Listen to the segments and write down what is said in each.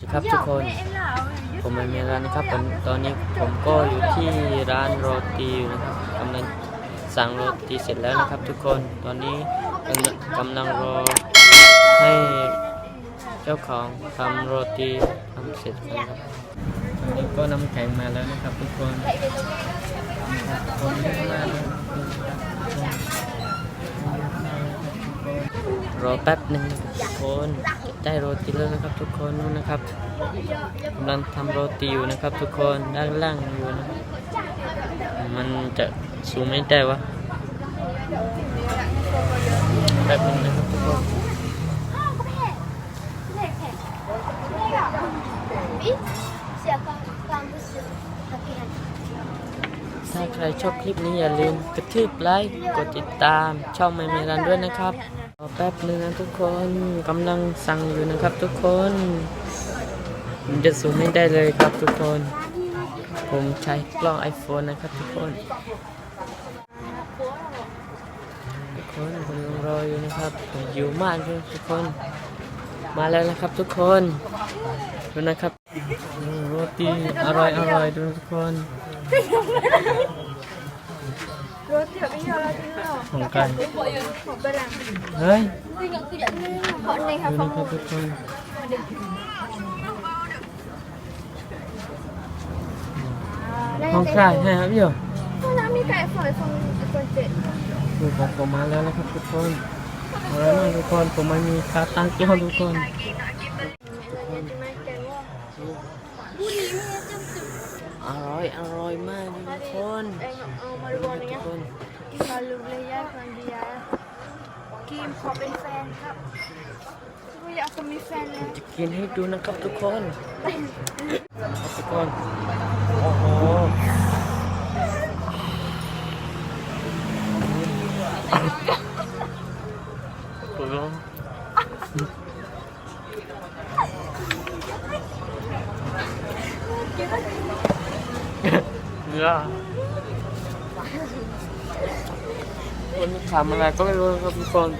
สวัสดีครับทุกคนผมเป็นเมรันนะครับตอนตอนนี้ผมก็อยู่ที่ร้านโรตีอยู่นะครับกำลังสั่งโรตีเสร็จแล้วนะครับ ทุกคนตอนนี้กำลังกำลังรอให้เจ้าของทำโรตีทำเสร็จแล้วนะครับตอนนี้ก็น้ำแข็งมาแล้วนะครับ ทุกคนคนเยอะมากเลย รอแป๊บหนึ่งครับทุกคนได้โรตีแล้วนะครับ ทุกคนนู่นนะครับกำลังทำโรตีอยู่นะครับ ทุกคนด้านล่างอยู่นะมันจะสูงไม่ได้วะแป๊บนึงนะครับทุกคน ใครชอบคลิปนี้อย่าลืมกระทืบไลค์กดติดตามช่องไม่มีรันด้วยนะครับรอแป๊บนึงนะทุกคนกำลังสั่งอยู่นะครับทุกคนมันจะสูงไม่ได้เลยครับทุกคน ผมใช้กล้อง iPhone นะครับทุกคนทุกคนผมยังรออยู่นะครับผมหิวมากเลยทุกคน มาแล้วนะครับทุกคนดูนะครับโรตีอร่อยอร่อยดูทุกคน ของกันผมไปหลังเฮ้ยเพราะในครับดูฟังนะครับทุกคนห้องใครให้ครับโยห้องน้ำมีไก่ฝอยฟองตัวเจ็ดดูของผมมาแล้วนะครับทุกคนเอาแล้วนะทุกคนผมไม่มีคาตั้งกล้องทุกคนอร่อยอร่อยมากทุกคนเองเอา มาดูบอลทุเนี้ยมาลูกเลยยาคนเดียกิมขอเป็นแฟนครับกูอยากจะมีแฟนแล้วจะกินให้ดูนะครับทุกคนครับทุกคนโอ้โหโอ้โหเนื้อ คนทำอะไรก็ไม่รู้ครับทุกคน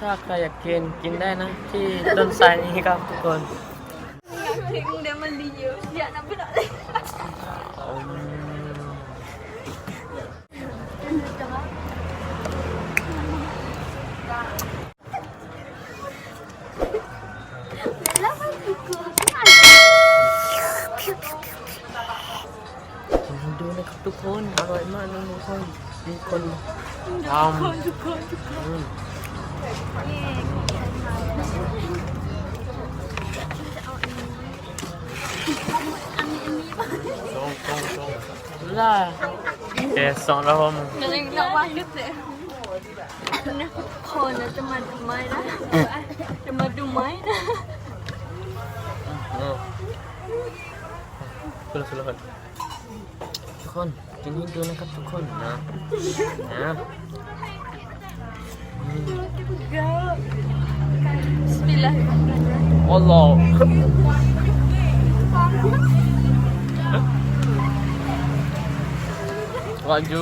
ถ้าใครอยากกินกินได้นะ ที่ต้นไทรนี้ครับทุกคน ครับทุกคนอร่อยมากนะทุกคนมีคนทำอืมตรงตรงตรงล่าแกสองเราผม Nanti nak wakit deh. Kau nak cuma dumai dah. Cuma dumai dah. อืมคุณสุรพลทุกคน กินให้ดูนะครับทุกคนนะนะ Bismillahirrahmanirrahim. โอ้โหวาจู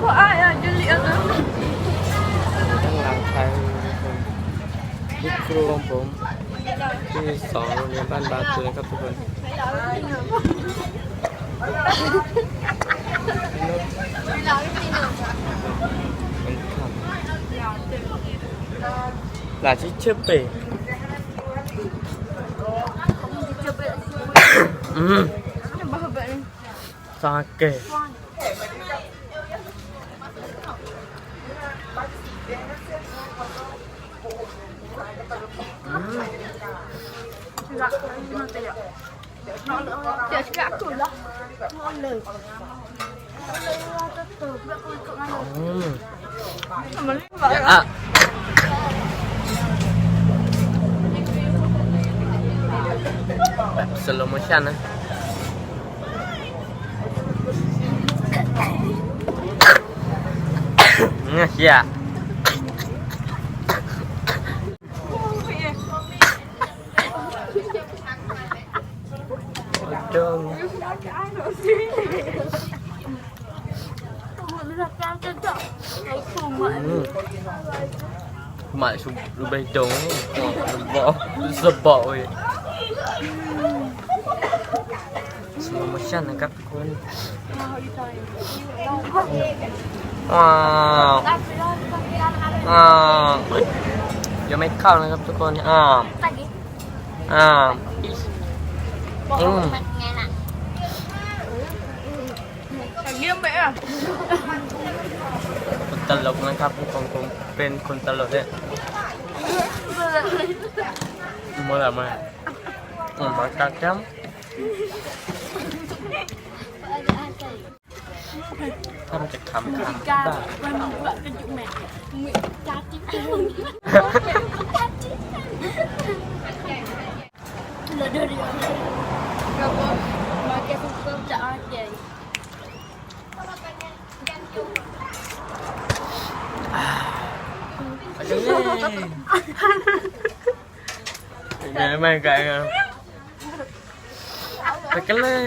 Kau ayah jeli aku. ตั้งหลังใครทุกครูของผม ที่สองโรงเรียนบ้านบางปูนะครับทุกคนมันขับหลานที่เชื่อเป๋อืม Ini bahabat ni. ซาเกะ อืมอะแบบสโลโมชั่นนะเนี่ยเฮียจง อืมหมายชุบรูใบดงบอกสบอเลยสโลโมชั่นนะ ครับทุกคนว้าวอ้าวเฮ้ยยังไม่เข้านะครับทุกคนอ้าวอ้าวอืม เยี่ยมไปอะคนตลกนะครับทุกคนผมเป็นคนตลกเนี่ยมาละมาอืมมากักจังถ้ามันจะขำขำบ้ามันแบบเป็นจุกแม่มีจ้าจิ๊กจิ๊กเลยเดี๋ยวเดี๋ยวเราก็มาแก้ทุกเพิ่มจะอาเจ ไป กันเลยยังไงไม่ไกลครับไปกันเลย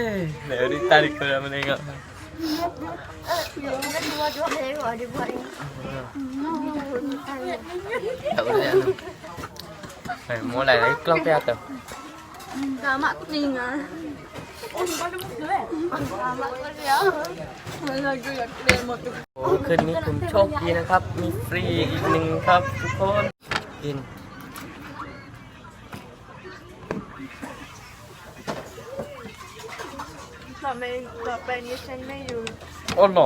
เดี๋ยวดิ tarik ke dalam ni kak tak boleh anu Eh, mulai lagi kelang ke atas Sama aku tinggal. Oh, bukan ada musuh eh? Sama aku dia. Mana lagi yang kalian mau tu? โอ้คืนนี้ผมโชคดีนะครับ มีฟรีอีกหนึ่งครับทุกคนกินต่อไปต่อไปนี้ฉันไม่อยู่ โอ้โห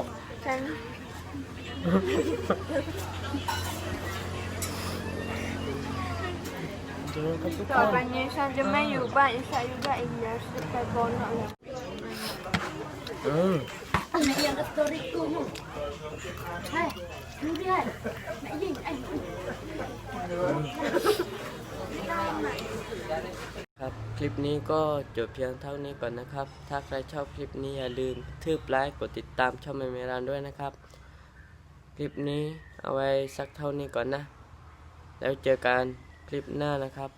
ฉันเจอครับทุกคต่อนไปนี้ฉันจะไม่อยู่บ้านอิสราเอลได้อีกแล้วจะไปบอลแล้วอืม Nak yang ke story tu tu. Hai, lu dia. Nak yin, ai. ครับคลิปนี้ก็จบเพียงเท่านี้ก่อนนะครับ ถ้าใครชอบคลิปนี้อย่าลืมทืบไลค์กดติดตามช่องเมเมรานด้วยนะครับ คลิปนี้เอาไว้สักเท่านี้ก่อนนะ แล้วเจอกันคลิปหน้านะครับ